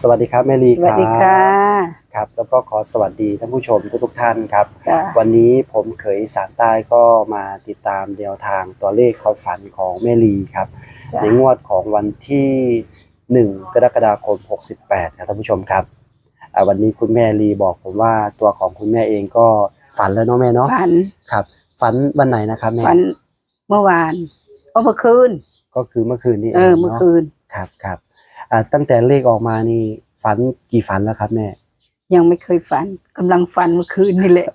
สวัสดีครับแม่ลีสวัสดีค่ะ ครับ แล้วก็ขอสวัสดีท่านผู้ชมทุกๆท่านครับจ้ะวันนี้ผมเขยอีสารใต้ก็มาติดตามแนวทางตัวเลขความฝันของแม่ลีครับ จ้ะในงวดของวันที่ 1 กรกฎาคม 68 ครับท่านผู้ชมครับอ่าวันนี้คุณแม่ลีบอกผมว่าตัวของคุณแม่เองก็ฝันแล้วเนาะแม่เนาะฝันครับ ฝันวันไหนนะครับแม่ฝันเมื่อวานโอ้เมื่อคืน ก็คือเมื่อคืนนี้เออเมื่อนาะคืน ครับครับ อ่าตั้งแต่เลขออกมานี่ฝันกี่ฝันแล้วครับแม่ ยังไม่เคยฝันกำลังฝันเมื่อคืนนี่แหละ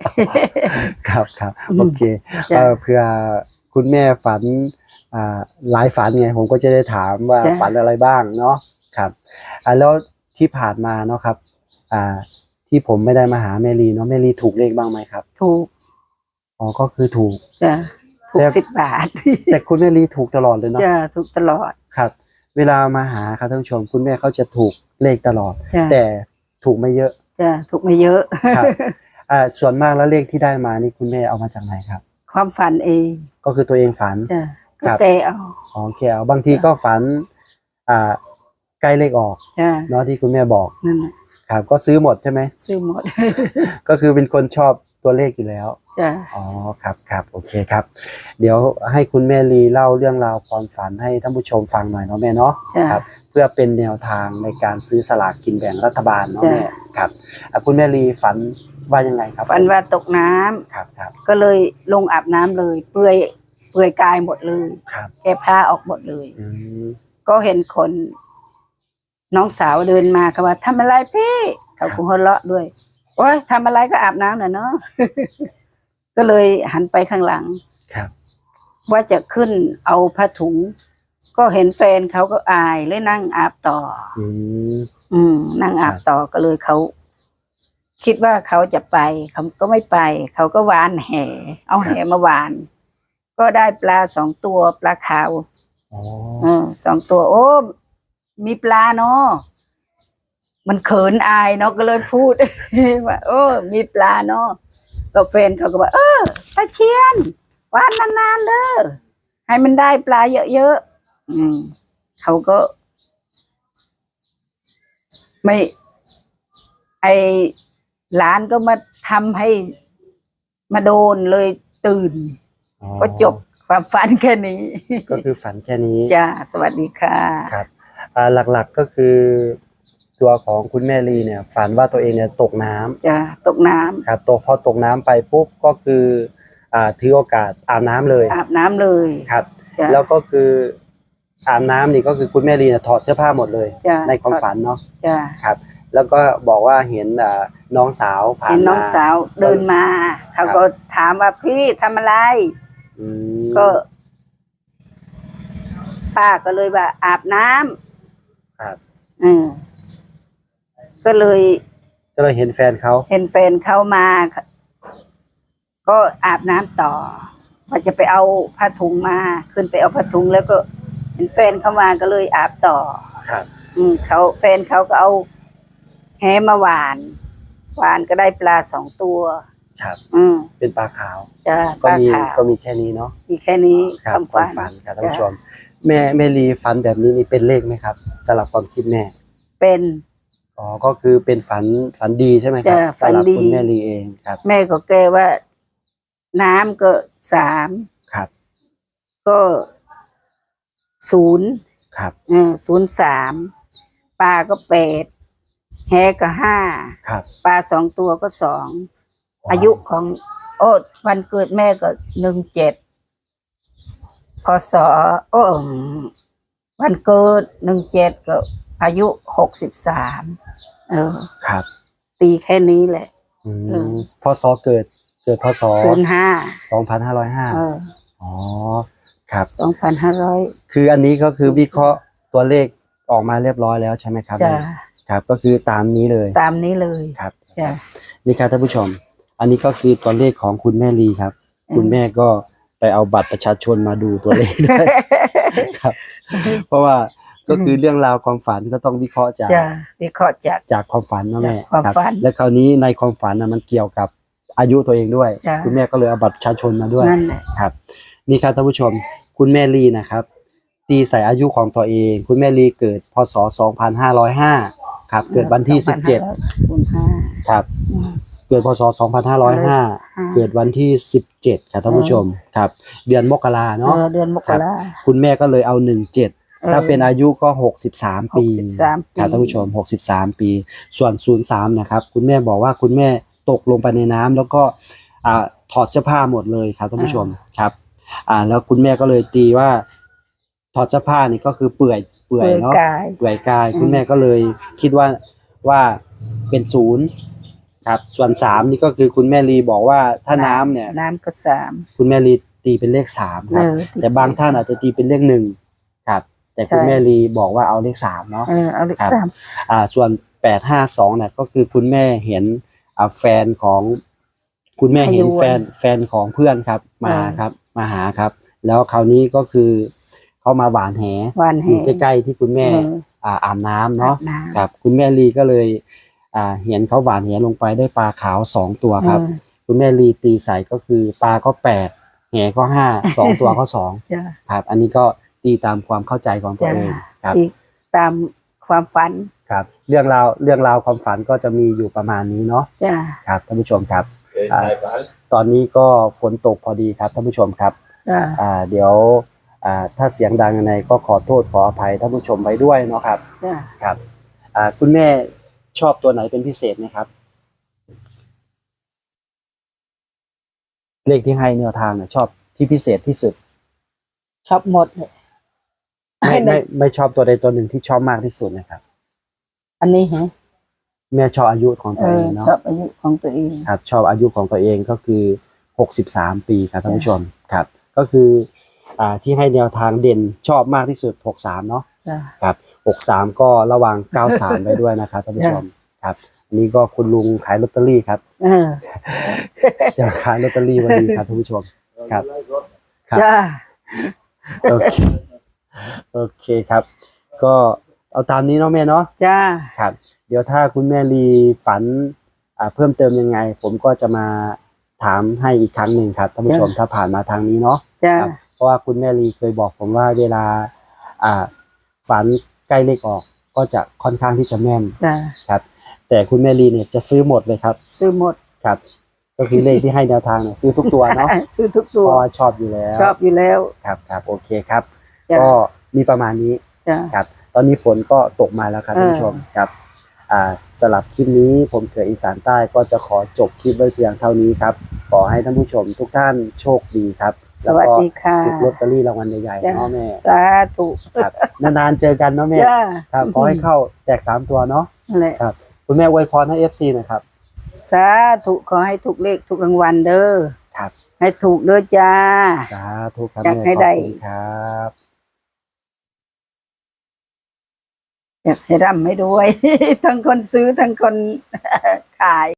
ครับครับอืมโอเคจ้ะเอ่อเพื่อคุณแม่ฝันอ่าหลายฝันไงผมก็จะได้ถามว่าจ้ะ ฝันอะไรบ้างเนาะครับอ่าแล้วที่ผ่านมาเนาะครับอ่าที่ผมไม่ได้มาหาแมรีเนาะแมรีถูกเลขบ้างไหมครับถูกอ๋อก็คือถูก จ้ะถูกแต่สิบบาทแต่คุณแมรีถูกตลอดเลยเนาะ จ้ะถูกตลอด ครับ เวลามาหาครับท่านผู้ชม คุณแม่เขาจะถูกเลขตลอด จ้ะ แต่ถูกไม่เยอะจ้ะถูกไม่เยอะ ครับอ่าส่วนมากแล้วเลขที่ได้มานี่คุณแม่เอามาจากไหนครับ ความฝันเองก็คือตัวเองฝัน จ้ะครัก็บแกเอาอ๋อแกวบางทีก็ฝันอ่าใกล้เลขออกจ้ะเนาะที่คุณแม่บอกนั่นน่ะครับ ก็ซื้อหมดใช่ไหม ซื้อหมด ก็คือเป็นคนชอบตัวเลขอยู่แล้ว จ้ะอ๋อครับครับโอเคครับ เดี๋ยวให้คุณแม่ลีเล่าเรื่องราวความฝันให้ท่านผู้ชมฟังหน่อยเนาะแม่เนาะจ้ะ ครับ เพื่อเป็นแนวทางในการซื้อสลากกินแบ่งรัฐบาลเนาะจ้ะ แม่ครับอะคุณแม่ลีฝันว่ายังไงครับฝันว่าตกน้ำครับครับก็เลยลงอาบน้ำเลย เปื่อยเปื่อยกายหมดเลยครับแก้ผ้าออกหมดเลย อืมก็เห็นคน น้องสาวเดินมาเขาว่าทำอะไรพี่เขาคงหัวเราะด้วยโอ้ยทำอะไรก็อาบน้ำน่ะเนาะ ก็เลยหันไปข้างหลังครับ ว่าจะขึ้นเอาผ้าถุง ก็เห็นแฟนเขาก็อายเลยนั่งอาบต่อ อืม อืม นั่งอาบครับต่อก็เลยเขาคิดว่าเขาจะไปเขาก็ไม่ไป เขาก็หวานแห่ เอาแห่มาหวาน ก็ได้ปลาสองตัวปลาขาวอ๋อเออสองตัว โอ้ มีปลาเนาะมันเขินอายเนาะก็เลยพูด ว่าโอ้ มีปลาเนาะ ก็แฟนเขาก็บอกเออตาเชียนวานนานๆเด้อให้มันได้ปลาเยอะๆอืมเขาก็ ไม่ ไอหลานก็มาทำให้มาโดนเลยตื่น อ๋อก็จบความฝันแค่นี้ก็คือฝันแค่นี้ จ้าสวัสดีค่ะ ครับอ่าหลักๆก็คือ ตัวของคุณแม่ลีเนี่ย ฝันว่าตัวเองเนี่ยตกน้ำจ้าตกน้ำครับตกพอตกน้ำไปปุ๊บก็คืออ่าถือโอกาสอาบน้ำเลยอาบน้ำเลยครับ จ้าแล้วก็คืออาบน้ำนี่ก็คือคุณแม่ลีเนี่ยถอดเสื้อผ้าหมดเลย จ้าในความฝันเนาะจ้าครับ แล้วก็บอกว่าเห็นอ่าน้องสาวผ่านเห็นน้องมาสาวเดินมาเขาครับก็ถามว่าพี่ทำอะไร อืมก็ ป้าก็เลยว่าอาบน้ำครับ อืม ก็เลยก็เลยเห็นแฟนเขา เห็นแฟนเข้ามา ก็อาบน้ำต่อว่าจะไปเอาผ้าถุงมา ขึ้นไปเอาผ้าถุงแล้วก็ เห็นแฟนเข้ามาก็เลยอาบต่อ ครับ อืมเขาแฟนเขาก็เอาแหมาหวาน หวานก็ได้ปลาสองตัว ครับ อืมเป็นปลาขาวจะปก็ลามีขาวก็มีแค่นี้เนาะมีแค่นี้ครับความความฝัฝันนครับท่านผู้ชม แม่แม่ลีฝันแบบนี้นี่เป็นเลขไหมครับสำหรับความคิดแม่ เป็น อ๋อก็คือเป็นฝันฝันดีใช่ไหมครับจ้ะฝันสำหรับดี คุณแม่ลีเองครับ แม่ก็แก้ว่า น้ำก็สามครับก็ศูนย์ครับเออศูนย์สามปลาก็แปดแฮก็ห้าครับปลาสองตัวก็สองอายุของโอ้วันเกิดแม่ก็หนึ่งเจ็ดพศโอ้อืมวันเกิดหนึ่งเจ็ดก็ อายุหกสิบสามเออ ครับตีแค่นี้แหละ อืเอมอพศเกิดเกิดพศศูนย์ห้าสองพันห้าร้อยห้าเอออ๋อครับ สองพันห้าร้อยคืออันนี้ก็คือวิเคราะห์ตัวเลขออกมาเรียบร้อยแล้วใช่ไหมครับจ้ะแม่ครับ ก็คือตามนี้เลยตามนี้เลยครับจ้ะนี่ครับท่านผู้ชม อันนี้ก็คือตัวเลขของคุณแม่ลีครับคุณแม่ก็ไปเอาบัตรประชาชนมาดูตัวเลขด้วย ครับ เพราะว่า ก็คือเรื่องราวความฝันก็ต้องวิเคราะห์จากจ้ะวิเคราะห์จาก จากความฝันเนาะแม่จากความรับฝัน และคราวนี้ในความฝันนะมันเกี่ยวกับอายุตัวเองด้วย จ้ะ คุณแม่ก็เลยเอาบัตรประชาชนมาด้วยนั่นแหละ ครับ นี่ครับท่านผู้ชมคุณแม่ลีนะครับ ตีใส่อายุของตัวเอง คุณแม่ลีเกิดพศ 2505 ครับ เกิดวันที่สิบเจ็ดศูนย์ห้าครับ เกิดพศสองพันห้าร้อยห้าเกิดวันที่สิบเจ็ดครับท่านผู้ชมครับ เดือนมกราเนาะเนาะ เดือนมกรา คุณแม่ก็เลยเอาหนึ่งเจ็ด ถ้าเป็นอายุก็หกสิบสามปี63ปี ครับท่านผู้ชมหกสิบสามปี ส่วนศูนย์สามนะครับ คุณแม่บอกว่าคุณแม่ตกลงไปในน้ำแล้วก็อ่าถอดเสื้อผ้าหมดเลยครับท่านผู้ชมครับอ่าแล้วคุณแม่ก็เลยตีว่า ถอดเสื้อผ้านี่ก็คือเปื่อยเปื่อยเนาะ กาย เปื่อยกายอืม คุณแม่ก็เลยคิดว่าว่าเป็นศูนย์ครับ ส่วนสามนี่ก็คือคุณแม่ลีบอกว่าถ้าน้ำเนี่ย น้ำก็สามคุณแม่ลีตีเป็นเลขสามครับเออแต่บางท่านอาจจะตีเป็นเลขหนึ่งครับ แต่คุณใช่ แม่ลีบอกว่าเอาเลขสามเนาะ เออเอาเลขครับ สามอ่า ส่วนแปดห้าสองเนี่ยก็คือคุณแม่เห็นอ่าแฟนของ คุณแม่เห็นแฟนแฟนของเพื่อนครับ มาครับ มาหาครับ แล้วคราวนี้ก็คือเขามาหวานแหวันอแห่ยู่ใกล้ๆที่คุณแม่เอออ่าอาบน้ำเนาะ น้ำครับ คุณแม่ลีก็เลย อ่า เห็นเขาหวานแหลงไปได้ปลาขาวสองตัวครับ เออคุณแม่ลีตีใส่ก็คือปลาก็แปดแหก็ห้าสองตัวก็สอง จ้ะ ครับอันนี้ก็ ตีตามความเข้าใจของตัวจ้ะเองครับอีกตามความฝันครับ เรื่องราวเรื่องราวความฝันก็จะมีอยู่ประมาณนี้เนาะจ้ะครับท่านผู้ชมครับเอ้ยอ่านายฝันตอนนี้ก็ฝนตกพอดีครับท่านผู้ชมครับจ้ะอ่าเดี๋ยวอ่าถ้าเสียงดังยังไงก็ขอโทษขออภัยท่านผู้ชมไว้ด้วยเนาะครับจ้ะครับอ่าคุณแม่ชอบตัวไหนเป็นพิเศษไหมครับ เลขที่ให้แนวทางเนี่ยชอบที่พิเศษที่สุด ชอบหมดเลย ไม่ให้ได้ไม่ไม่ชอบตัวใดตัวหนึ่งที่ชอบมากที่สุดนะครับ อันนี้ฮะแม่ชอบอายุของเอตัวเอองเนาะชอบอายุของตัวเองครับ ชอบอายุของตัวเองก็คือหกสิบสามปีครับท่านผู้ชมครับ ก็คือ อ่าที่ให้แนวทางเด่นชอบมากที่สุดหกสามเนาะจ้ะครับหกสามก็ระวังเก้าสามไปด้วยนะครับท่านผู้ชมครับอันนี้ก็คุณลุงขายลอตเตอรี่ครับเออจะขายลอตเตอรี่วันนี้ครับท่านผู้ชมครับครับจ้ะโอเค โอเคครับ ก็เอาตามนี้เนาะแม่เนาะจ้ะครับ เดี๋ยวถ้าคุณแม่ลีฝันอ่าเพิ่มเติมยังไง ผมก็จะมาถามให้อีกครั้งหนึ่งครับท่านผู้ชมถ้าผ่านมาทางนี้เนาะจ้ะครับเพราะว่าคุณแม่ลีเคยบอกผมว่าเวลาอ่าฝันใกล้เลขออกก็จะค่อนข้างที่จะแม่น จ้ะครับแต่คุณแม่ลีเนี่ยจะซื้อหมดเลยครับ ซื้อหมดครับ ก็คือเลขที่ให้แนวทางเนี่ยซื้อทุกตัวเนาะ ซื้อทุกเพตัวราะว่าชอบอยู่แล้ว ชอบอยู่แล้ว ครับครับโอเคครับ จ้ะ ก็มีประมาณนี้จ้ะ ครับ ตอนนี้ฝนก็ตกมาแล้วครับเออ ท่านผู้ชมครับอ่าสลับคลิปนี้ผมเกิดอีสานใต้ก็จะขอจบคลิปไว้เพียงเท่านี้ครับขอให้ท่านผู้ชมทุกท่านโชคดีครับสวัสดีค่ะ ถูกลอตเตอรี่รางวัลใหญ่ๆจ้ะ เนาะแม่สาธุครับนานๆเจอกันเนาะแม่จ้ะครับขอให้เข้าแตกสามตัวเนาะนั่นแหละครับคุณแม่อวยพรให้เอฟซีหน่อยครับ สาธุขอให้ถูกเลขถูกรางวัลเด้อครับ ให้ถูกเด้อจ้า สาธุครับอยากแม่ให้ขอบได้ คุณครับ อยากให้ร่ำให้รวย ทั้งคนซื้อทั้งคนขาย